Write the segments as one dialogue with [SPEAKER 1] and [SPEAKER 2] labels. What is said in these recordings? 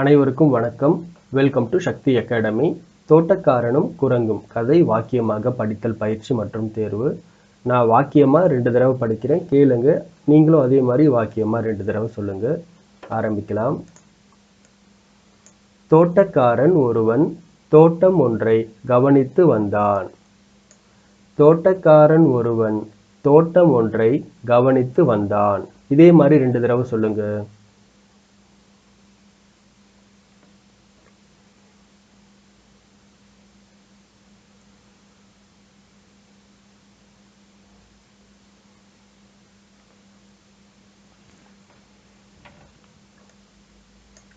[SPEAKER 1] அனைவருக்கும் வணக்கம். Welcome to Sakthi academy தோட்டக்காரனும் குரங்கும் கதை வாக்கியமாக படித்தல் பயிற்சி மற்றும் தேர்வு. நான் வாக்கியமாக ரெண்டு தடவை படிக்கிறேன். கேளுங்க. நீங்களும் அதே மாதிரி வாக்கியமாக ரெண்டு தடவை சொல்லுங்க. ஆரம்பிக்கலாம். தோட்டக்காரன் ஒருவன் தோட்டம் ஒன்றை கவனித்து வந்தான். தோட்டக்காரன் ஒருவன் தோட்டம் ஒன்றை கவனித்து வந்தான். இதே மாதிரி ரெண்டு தடவை சொல்லுங்கள்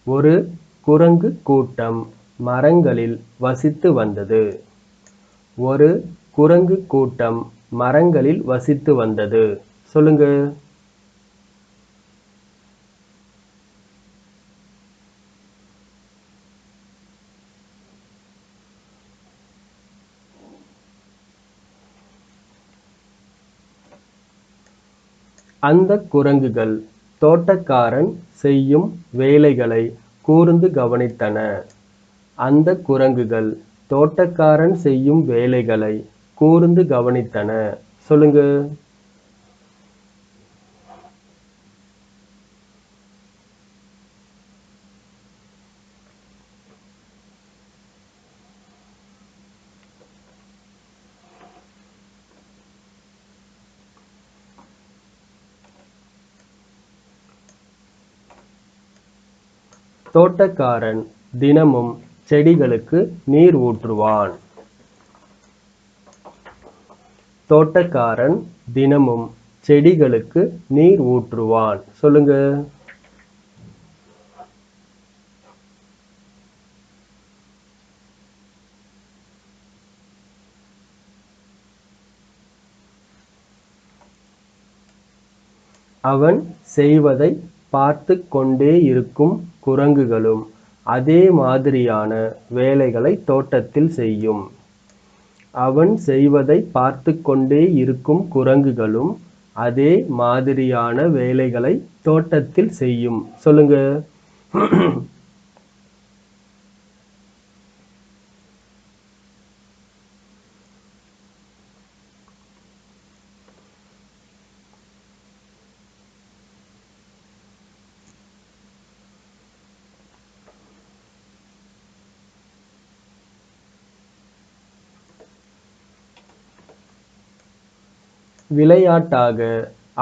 [SPEAKER 1] ஒரு குரங்கு கூட்டம் மரங்களில் வசித்து வந்தது. ஒரு குரங்கு கூட்டம் மரங்களில் வசித்து வந்தது. சொல்லுங்க. அந்த குரங்குகள் தோட்டக்காரன் செய்யும் வேலைகளை கூர்ந்து கவனித்தன அந்த குரங்குகள் தோட்டக்காரன் செய்யும் வேலைகளை கூர்ந்து கவனித்தன. சொல்லுங்க. தோட்டக்காரன் தினமும் செடிகளுக்கு நீர் ஊற்றுவான். தோட்டக்காரன் தினமும் செடிகளுக்கு நீர் ஊற்றுவான். சொல்லுங்க. அவன் செய்வதை பார்த்து கொண்டே இருக்கும் குரங்குகளும் அதே மாதிரியான வேலைகளை தோட்டத்தில் செய்யும். அவன் செய்வதை பார்த்து கொண்டே இருக்கும் குரங்குகளும் அதே மாதிரியான வேலைகளை தோட்டத்தில் செய்யும். சொல்லுங்க. விளையாட்டாக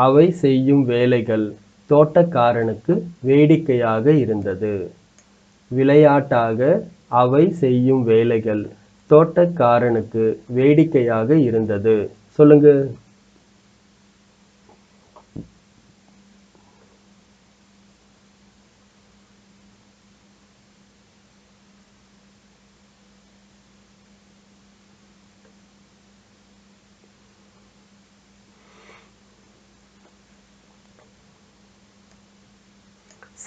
[SPEAKER 1] அவை செய்யும் வேலைகள் தோட்டக்காரனுக்கு வேடிக்கையாக இருந்தது. விளையாட்டாக அவை செய்யும் வேலைகள் தோட்டக்காரனுக்கு வேடிக்கையாக இருந்தது. சொல்லுங்க.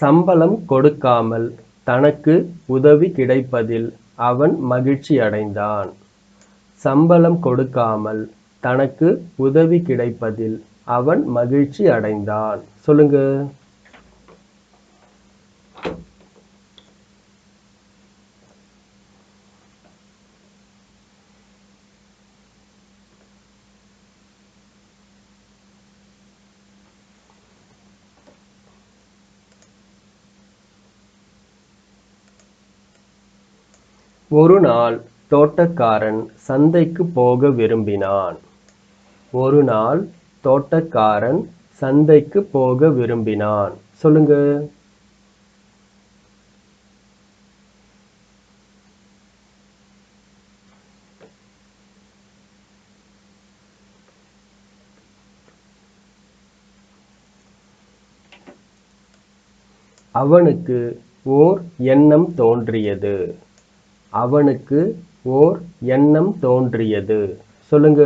[SPEAKER 1] சம்பளம் கொடுக்காமல் தனக்கு உதவி கிடைப்பதில் அவன் மகிழ்ச்சி அடைந்தான். சம்பளம் கொடுக்காமல் தனக்கு உதவி கிடைப்பதில் அவன் மகிழ்ச்சி அடைந்தான். சொல்லுங்க. ஒரு நாள் தோட்டக்காரன் சந்தைக்கு போக விரும்பினான். ஒரு நாள் தோட்டக்காரன் சந்தைக்கு போக விரும்பினான். சொல்லுங்க. அவனுக்கு ஓர் எண்ணம் தோன்றியது. அவனுக்கு ஓர் எண்ணம் தோன்றியது. சொல்லுங்க.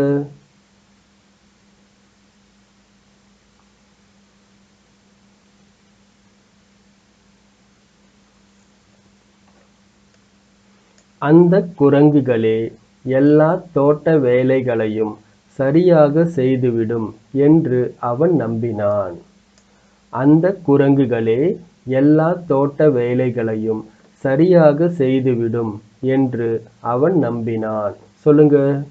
[SPEAKER 1] அந்த குரங்குகளே எல்லா தோட்ட வேலைகளையும் சரியாக செய்துவிடும் என்று அவன் நம்பினான். அந்த குரங்குகளே எல்லா தோட்ட வேலைகளையும் சரியாக செய்துவிடும் என்று அவன் நம்பினான். சொல்லுங்க.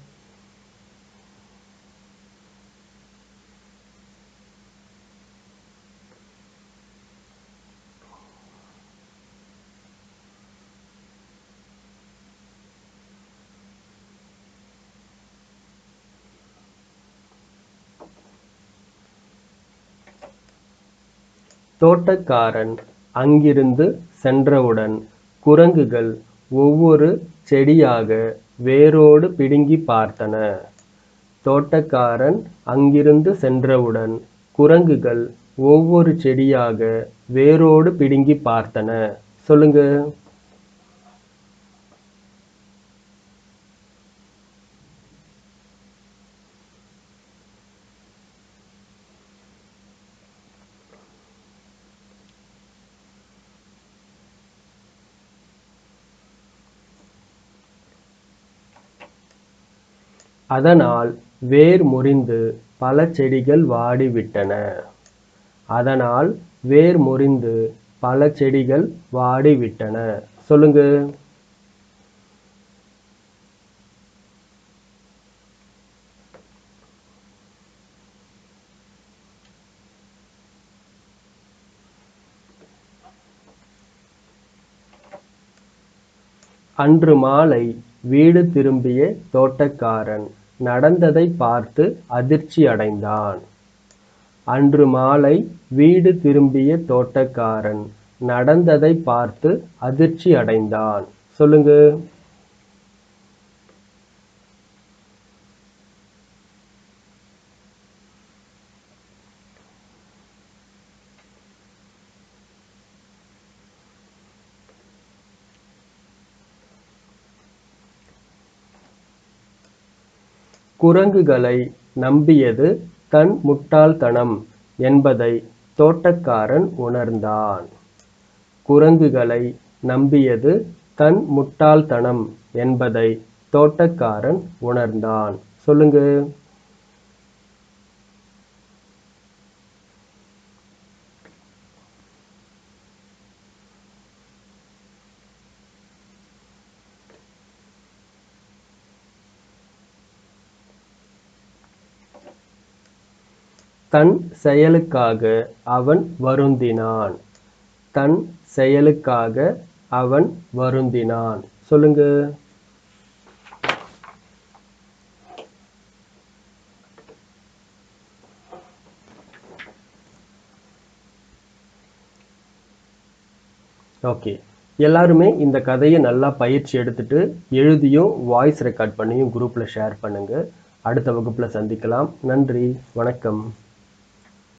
[SPEAKER 1] தோட்டக்காரன் அங்கிருந்து சென்றவுடன் குரங்குகள் ஒவ்வொரு செடியாக வேரோடு பிடுங்கிப் பார்த்தன. தோட்டக்காரன் அங்கிருந்து சென்றவுடன் குரங்குகள் ஒவ்வொரு செடியாக வேரோடு பிடுங்கிப் பார்த்தன. சொல்லுங்க அதனால் வேர் முறிந்து பல செடிகள் வாடிவிட்டன. அதனால் வேர் முறிந்து பல செடிகள் வாடிவிட்டன. சொல்லுங்க அன்று மாலை வீடு திரும்பிய தோட்டக்காரன் நடந்ததைப் பார்த்து அதிர்ச்சி அடைந்தான் அன்று மாலை வீடு திரும்பிய தோட்டக்காரன் நடந்ததைப் பார்த்து அதிர்ச்சி அடைந்தான் சொல்லுங்க. குரங்குகளை நம்பியது தன் முட்டாள்தனம் என்பதை தோட்டக்காரன் உணர்ந்தான். குரங்குகளை நம்பியது தன் முட்டாள்தனம் என்பதை தோட்டக்காரன் உணர்ந்தான். சொல்லுங்க தன் செயலுக்காக அவன் வருந்தினான். தன் செயலுக்காக அவன் வருந்தினான். சொல்லுங்க. ஓகே. எல்லாருமே இந்த கதையை நல்லா பயிற்சி எடுத்துட்டு எழுதியும் வாய்ஸ் ரெக்கார்ட் பண்ணியும் குரூப்பில் ஷேர் பண்ணுங்க. அடுத்த வகுப்பில் சந்திக்கலாம். நன்றி. வணக்கம்.